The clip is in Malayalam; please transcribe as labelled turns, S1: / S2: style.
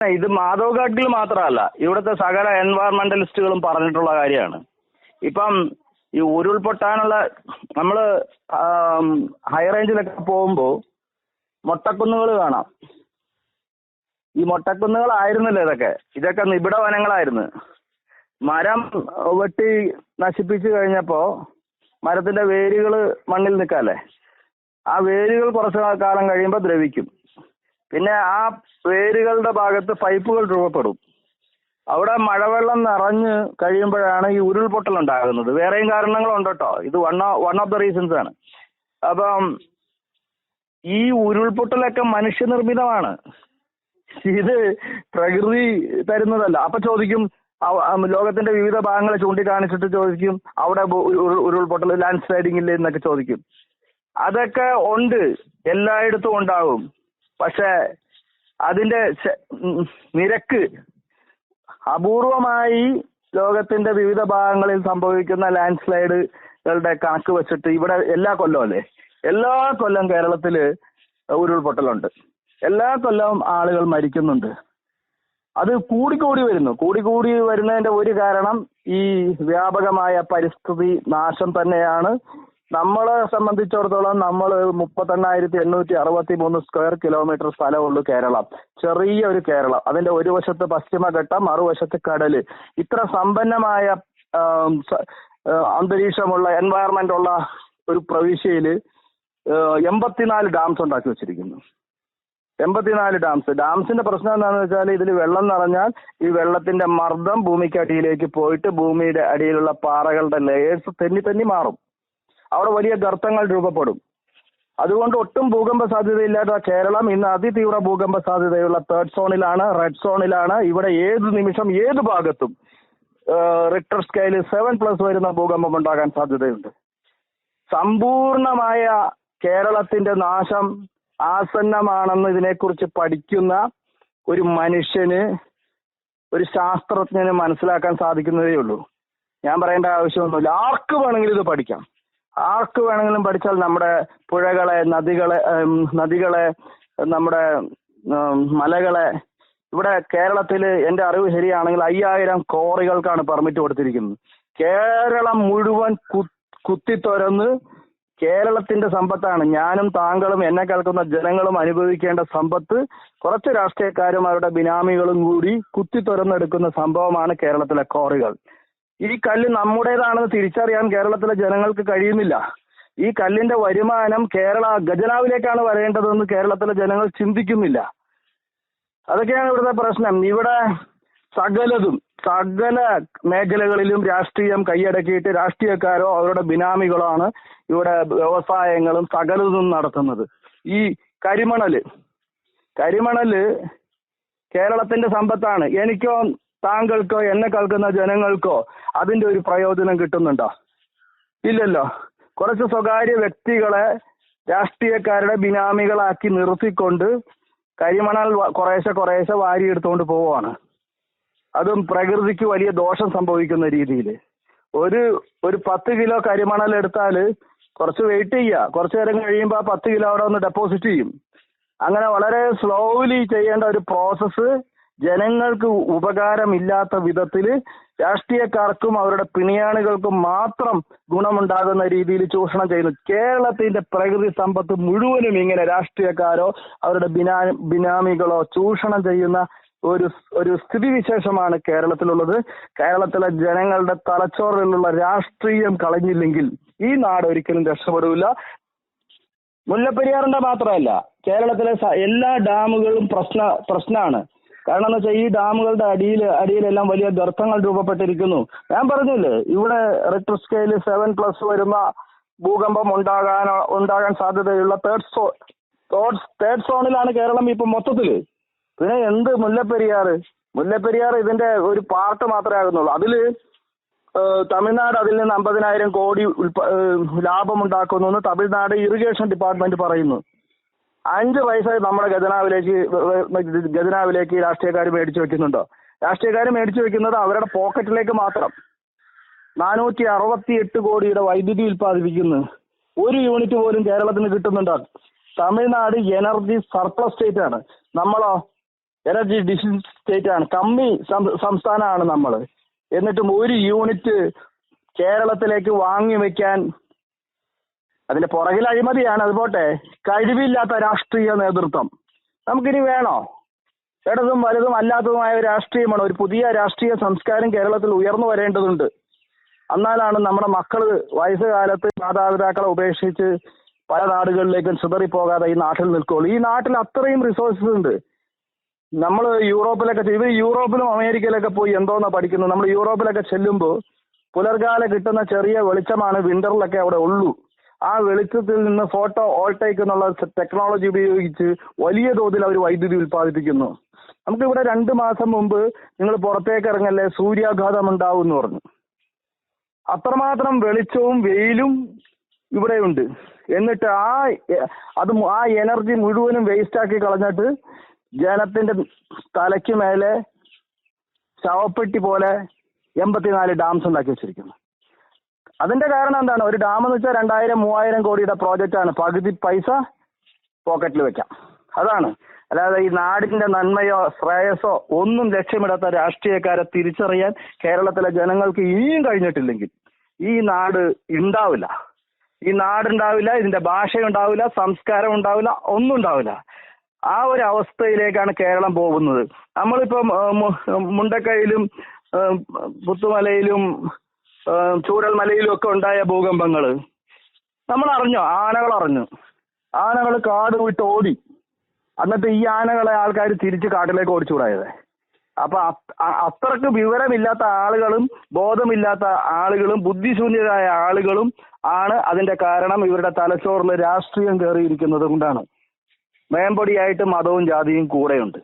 S1: ഇത് മാധവ് ഗാഡ്ഗിൽ മാത്രമല്ല ഇവിടുത്തെ സകല എൻവയറമെന്റലിസ്റ്റുകളും പറഞ്ഞിട്ടുള്ള കാര്യമാണ്. ഇപ്പം ഈ ഉരുൾപൊട്ടാനുള്ള നമ്മൾ ഹൈ റേഞ്ചിലൊക്കെ പോകുമ്പോൾ മൊട്ടക്കുന്നുകൾ കാണാം. ഈ മൊട്ടക്കുന്നുകളായിരുന്നില്ല ഇതൊക്കെ? ഇതൊക്കെ നിബിഡ വനങ്ങളായിരുന്നു മരം വെട്ടി നശിപ്പിച്ചു കഴിഞ്ഞപ്പോൾ മരത്തിന്റെ വേരുകൾ മണ്ണിൽ നിൽക്കാല്ലേ? ആ വേരുകൾ കുറച്ച് കാലം കഴിയുമ്പോൾ ദ്രവിക്കും. പിന്നെ ആ വേരുകളുടെ ഭാഗത്ത് പൈപ്പുകൾ രൂപപ്പെടും. അവിടെ മഴവെള്ളം നിറഞ്ഞ് കഴിയുമ്പോഴാണ് ഈ ഉരുൾപൊട്ടൽ ഉണ്ടാകുന്നത്. വേറെയും കാരണങ്ങളുണ്ട് കേട്ടോ ഇത് one one of the reasons ആണ്. അപ്പം ഈ ഉരുൾപൊട്ടലൊക്കെ മനുഷ്യനിർമ്മിതമാണ്. ഇത് പ്രകൃതി തരുന്നതല്ല. അപ്പൊ ചോദിക്കും ലോകത്തിന്റെ വിവിധ ഭാഗങ്ങളെ ചൂണ്ടിക്കാണിച്ചിട്ട് ചോദിക്കും അവിടെ ഉരുൾപൊട്ടൽ ലാൻഡ് സ്ലൈഡിംഗ് ഇല്ലേ എന്നൊക്കെ ചോദിക്കും. അതൊക്കെ ഉണ്ട്. എല്ലായിടത്തും ഉണ്ടാവും. പക്ഷെ അതിന്റെ നിരക്ക് അപൂർവമായി ലോകത്തിന്റെ വിവിധ ഭാഗങ്ങളിൽ സംഭവിക്കുന്ന ലാൻഡ് സ്ലൈഡുകളുടെ കണക്ക് വെച്ചിട്ട് ഇവിടെ എല്ലാ കൊല്ലവും അല്ലേ? എല്ലാ കൊല്ലം കേരളത്തിൽ ഉരുൾപൊട്ടലുണ്ട്. എല്ലാ കൊല്ലവും ആളുകൾ മരിക്കുന്നുണ്ട്. അത് കൂടിക്കൂടി വരുന്നു. കൂടിക്കൂടി വരുന്നതിന്റെ ഒരു കാരണം ഈ വ്യാപകമായ പരിസ്ഥിതി നാശം തന്നെയാണ് നമ്മളെ സംബന്ധിച്ചിടത്തോളം നമ്മൾ മുപ്പത്തെണ്ണായിരത്തി എണ്ണൂറ്റി അറുപത്തി മൂന്ന് സ്ക്വയർ കിലോമീറ്റർ സ്ഥലമുള്ളൂ കേരളം. ചെറിയ ഒരു കേരളം. അതിന്റെ ഒരു വശത്ത് പശ്ചിമഘട്ടം മറുവശത്ത് കടൽ. ഇത്ര സമ്പന്നമായ അന്തരീക്ഷമുള്ള എൻവയറമെന്റ് ഉള്ള ഒരു പ്രവിശ്യയിൽ എൺപത്തിനാല് ഡാംസ് ഉണ്ടാക്കി വെച്ചിരിക്കുന്നു. എൺപത്തിനാല് ഡാംസ് ഡാംസിന്റെ പ്രശ്നം എന്താണെന്ന് വെച്ചാൽ ഇതിൽ വെള്ളം നിറഞ്ഞാൽ ഈ വെള്ളത്തിന്റെ മർദ്ദം ഭൂമിക്ക് അടിയിലേക്ക് പോയിട്ട് ഭൂമിയുടെ അടിയിലുള്ള പാറകളുടെ ലെയേഴ്സ് തെന്നി തെന്നി മാറും. അവിടെ വലിയ ഗർത്തങ്ങൾ രൂപപ്പെടും. അതുകൊണ്ട് ഒട്ടും ഭൂകമ്പ സാധ്യതയില്ലാത്ത കേരളം ഇന്ന് അതിതീവ്ര ഭൂകമ്പ സാധ്യതയുള്ള തേർഡ് സോണിലാണ് റെഡ് സോണിലാണ് ഇവിടെ ഏത് നിമിഷം ഏത് ഭാഗത്തും റിക്ടർ സ്കെയിലിൽ സെവൻ പ്ലസ് വരുന്ന ഭൂകമ്പം ഉണ്ടാകാൻ സാധ്യതയുണ്ട്. സമ്പൂർണമായ കേരളത്തിന്റെ നാശം ആസന്നമാണെന്ന് ഇതിനെക്കുറിച്ച് പഠിക്കുന്ന ഒരു മനുഷ്യന് ഒരു ശാസ്ത്രജ്ഞന് മനസ്സിലാക്കാൻ സാധിക്കുന്നതേ ഉള്ളൂ ഞാൻ പറയേണ്ട ആവശ്യമൊന്നുമില്ല. ആർക്ക് വേണമെങ്കിലും ഇത് പഠിക്കാം. ആർക്ക് വേണമെങ്കിലും പഠിച്ചാൽ നമ്മുടെ പുഴകളെ നദികളെ നദികളെ നമ്മുടെ മലകളെ. ഇവിടെ കേരളത്തിൽ എന്റെ അറിവ് ശരിയാണെങ്കിൽ അയ്യായിരം കോറികൾക്കാണ് പെർമിറ്റ് കൊടുത്തിരിക്കുന്നത്. കേരളം മുഴുവൻ കുത്തിത്തുരന്ന് കേരളത്തിന്റെ സമ്പത്താണ്. ഞാനും താങ്കളും എന്നെ കേൾക്കുന്ന ജനങ്ങളും അനുഭവിക്കേണ്ട സമ്പത്ത് കുറച്ച് രാഷ്ട്രീയക്കാരും അവരുടെ ബിനാമികളും കൂടി കുത്തിത്തുരന്നെടുക്കുന്ന സംഭവമാണ് കേരളത്തിലെ കോറികൾ. ഈ കല്ല് നമ്മുടേതാണെന്ന് തിരിച്ചറിയാൻ കേരളത്തിലെ ജനങ്ങൾക്ക് കഴിയുന്നില്ല. ഈ കല്ലിന്റെ വരുമാനം കേരള ഖജനാവിലേക്കാണ് വരേണ്ടതെന്ന് കേരളത്തിലെ ജനങ്ങൾ ചിന്തിക്കുന്നില്ല. അതൊക്കെയാണ് ഇവിടുത്തെ പ്രശ്നം. ഇവിടെ സകലതും സകല മേഖലകളിലും രാഷ്ട്രീയം കൈയടക്കിയിട്ട് രാഷ്ട്രീയക്കാരോ അവരുടെ ബിനാമികളോ ആണ് ഇവിടെ വ്യവസായങ്ങളും സകലതും നടത്തുന്നത്. ഈ കരിമണൽ കരിമണൽ കേരളത്തിന്റെ സമ്പത്താണ്. എനിക്കോ താങ്കൾക്കോ എന്നെ കേൾക്കുന്ന ജനങ്ങൾക്കോ അതിന്റെ ഒരു പ്രയോജനം കിട്ടുന്നുണ്ടോ? ഇല്ലല്ലോ. കുറച്ച് സ്വകാര്യ വ്യക്തികളെ രാഷ്ട്രീയക്കാരുടെ ബിനാമികളാക്കി നിർത്തിക്കൊണ്ട് കരിമണൽ കുറേശ്ശെ കുറേശ്ശെ കുറേശ്ശെ വാരിയെടുത്തുകൊണ്ട് പോവാണ് അതും പ്രകൃതിക്ക് വലിയ ദോഷം സംഭവിക്കുന്ന രീതിയിൽ. ഒരു ഒരു പത്ത് കിലോ കരിമണൽ എടുത്താൽ കുറച്ച് വെയിറ്റ് ചെയ്യുക. കുറച്ച് നേരം കഴിയുമ്പോൾ ആ പത്ത് കിലോ അവിടെ ഒന്ന് ഡെപ്പോസിറ്റ് ചെയ്യും. അങ്ങനെ വളരെ സ്ലോലി ചെയ്യേണ്ട ഒരു പ്രോസസ്സ് ജനങ്ങൾക്ക് ഉപകാരമില്ലാത്ത വിധത്തിൽ രാഷ്ട്രീയക്കാർക്കും അവരുടെ പിണിയാണികൾക്കും മാത്രം ഗുണമുണ്ടാകുന്ന രീതിയിൽ ചൂഷണം ചെയ്യുന്നു. കേരളത്തിന്റെ പ്രകൃതി സമ്പത്ത് മുഴുവനും ഇങ്ങനെ രാഷ്ട്രീയക്കാരോ അവരുടെ ബിനാ ബിനാമികളോ ചൂഷണം ചെയ്യുന്ന ഒരു ഒരു സ്ഥിതിവിശേഷമാണ് കേരളത്തിലുള്ളത്. കേരളത്തിലെ ജനങ്ങളുടെ തലച്ചോറിലുള്ള രാഷ്ട്രീയം കളഞ്ഞില്ലെങ്കിൽ ഈ നാട് ഒരിക്കലും രക്ഷപ്പെടില്ല മുല്ലപ്പെരിയാറിന്റെ മാത്രമല്ല കേരളത്തിലെ എല്ലാ ഡാമുകളും പ്രശ്ന പ്രശ്നമാണ് കാരണം എന്ന് വെച്ചാൽ ഈ ഡാമുകളുടെ അടിയിൽ അടിയിലെല്ലാം വലിയ ഗർത്തങ്ങൾ രൂപപ്പെട്ടിരിക്കുന്നു. ഞാൻ പറഞ്ഞില്ലേ ഇവിടെ റിക്ടർ സ്കെയിൽ സെവൻ പ്ലസ് വരുന്ന ഭൂകമ്പം ഉണ്ടാകാൻ ഉണ്ടാകാൻ സാധ്യതയുള്ള തേർഡ് സോൺ തേർഡ് സോണിലാണ് കേരളം ഇപ്പൊ മൊത്തത്തിൽ. പിന്നെ എന്ത് മുല്ലപ്പെരിയാർ? മുല്ലപ്പെരിയാർ ഇതിന്റെ ഒരു പാർട്ട് മാത്രമേ ആകുന്നുള്ളൂ. അതിൽ തമിഴ്നാട് അതിൽ നിന്ന് അമ്പതിനായിരം കോടി ലാഭമുണ്ടാക്കുന്നു എന്ന് തമിഴ്നാട് ഇറിഗേഷൻ ഡിപ്പാർട്ട്മെന്റ് പറയുന്നു. അഞ്ച് പൈസ നമ്മുടെ ഖജനാവിലേക്ക് ഖജനാവിലേക്ക് രാഷ്ട്രീയക്കാർ മേടിച്ചു വെക്കുന്നുണ്ടോ? രാഷ്ട്രീയക്കാർ മേടിച്ചു വെക്കുന്നത് അവരുടെ പോക്കറ്റിലേക്ക് മാത്രം. നാനൂറ്റി അറുപത്തി എട്ട് കോടിയുടെ വൈദ്യുതി ഉൽപ്പാദിപ്പിക്കുന്നു. ഒരു യൂണിറ്റ് പോലും കേരളത്തിന് കിട്ടുന്നുണ്ടോ? തമിഴ്നാട് എനർജി സർപ്ലസ് സ്റ്റേറ്റ് ആണ് നമ്മളോ എനർജി ഡിഫിഷ്യൻസ് സ്റ്റേറ്റ് ആണ് കമ്മി സംസ്ഥാനമാണ് നമ്മൾ എന്നിട്ടും ഒരു യൂണിറ്റ് കേരളത്തിലേക്ക് വാങ്ങി വെക്കാൻ അതിന്റെ പുറകിൽ അഴിമതിയാണ് അത് പോട്ടെ. കഴിവില്ലാത്ത രാഷ്ട്രീയ നേതൃത്വം. നമുക്കിനി വേണോ? ഇടതും വലുതും അല്ലാത്തതുമായ രാഷ്ട്രീയമാണ്. ഒരു പുതിയ രാഷ്ട്രീയ സംസ്കാരം കേരളത്തിൽ ഉയർന്നു വരേണ്ടതുണ്ട്. എന്നാലാണ് നമ്മുടെ മക്കൾ വയസ്സുകാലത്ത് മാതാപിതാക്കളെ ഉപേക്ഷിച്ച് പല നാടുകളിലേക്കും ചിതറിപ്പോകാതെ ഈ നാട്ടിൽ നിൽക്കുകയുള്ളൂ. ഈ നാട്ടിൽ അത്രയും റിസോഴ്സസ് ഉണ്ട്. നമ്മൾ യൂറോപ്പിലൊക്കെ ഇവർ യൂറോപ്പിലും അമേരിക്കയിലൊക്കെ പോയി എന്തോന്നാ പഠിക്കുന്നത്? നമ്മൾ യൂറോപ്പിലൊക്കെ ചെല്ലുമ്പോൾ പുലർകാല കിട്ടുന്ന ചെറിയ വെളിച്ചമാണ് വിന്ററിലൊക്കെ അവിടെ ഉള്ളൂ. ആ വെളിച്ചത്തിൽ നിന്ന് ഫോട്ടോ ഓൾട്ടേക്ക് എന്നുള്ള ടെക്നോളജി ഉപയോഗിച്ച് വലിയ തോതിൽ അവർ വൈദ്യുതി ഉൽപ്പാദിപ്പിക്കുന്നു. നമുക്ക് ഇവിടെ രണ്ട് മാസം മുമ്പ് നിങ്ങൾ പുറത്തേക്ക് ഇറങ്ങല്ലേ സൂര്യാഘാതം ഉണ്ടാവും എന്ന് പറഞ്ഞു. അത്രമാത്രം വെളിച്ചവും വെയിലും ഇവിടെയുണ്ട് എന്നിട്ട് ആ അത് ആ എനർജി മുഴുവനും വേസ്റ്റ് ആക്കി കളഞ്ഞിട്ട് ജനത്തിന്റെ തലയ്ക്ക് മേലെ ശവപ്പെട്ടി പോലെ എൺപത്തിനാല് ഡാംസ് ഉണ്ടാക്കി വെച്ചിരിക്കുന്നു. അതിന്റെ കാരണം എന്താണ്? ഒരു ഡാം എന്ന് വെച്ചാൽ രണ്ടായിരം മൂവായിരം കോടിയുടെ പ്രോജക്റ്റ് ആണ്. പകുതി പൈസ പോക്കറ്റിൽ വെക്കാം. അതാണ്. അല്ലാതെ ഈ നാടിന്റെ നന്മയോ ശ്രേയസോ ഒന്നും ലക്ഷ്യമിടാത്ത രാഷ്ട്രീയക്കാരെ തിരിച്ചറിയാൻ കേരളത്തിലെ ജനങ്ങൾക്ക് ഇനിയും കഴിഞ്ഞിട്ടില്ലെങ്കിൽ ഈ നാട് ഉണ്ടാവില്ല ഈ നാടുണ്ടാവില്ല ഇതിന്റെ ഭാഷ ഉണ്ടാവില്ല സംസ്കാരം ഉണ്ടാവില്ല ഒന്നും ഉണ്ടാവില്ല ആ ഒരു അവസ്ഥയിലേക്കാണ് കേരളം പോകുന്നത്. നമ്മളിപ്പം മുണ്ടക്കൈയിലും പുത്തുമലയിലും ആ, ചൂരൽമലയിലും ഒക്കെ ഉണ്ടായ ഭൂകമ്പങ്ങൾ നമ്മൾ അറിഞ്ഞോ ആനകൾ അറിഞ്ഞു ആനകൾ കാട് വിട്ട് ഓടി. എന്നിട്ട് ഈ ആനകളെ ആൾക്കാർ തിരിച്ച് കാട്ടിലേക്ക് ഓടിച്ചുകൂടായത്. അപ്പൊ അത്രയ്ക്ക് വിവരമില്ലാത്ത ആളുകളും ബോധമില്ലാത്ത ആളുകളും ബുദ്ധിശൂന്യരായ ആളുകളും ആണ് അതിന്റെ കാരണം ഇവരുടെ തലച്ചോറിൽ രാഷ്ട്രീയം കയറിയിരിക്കുന്നത് കൊണ്ടാണ്. മേമ്പൊടിയായിട്ട് മതവും ജാതിയും കൂടെയുണ്ട്.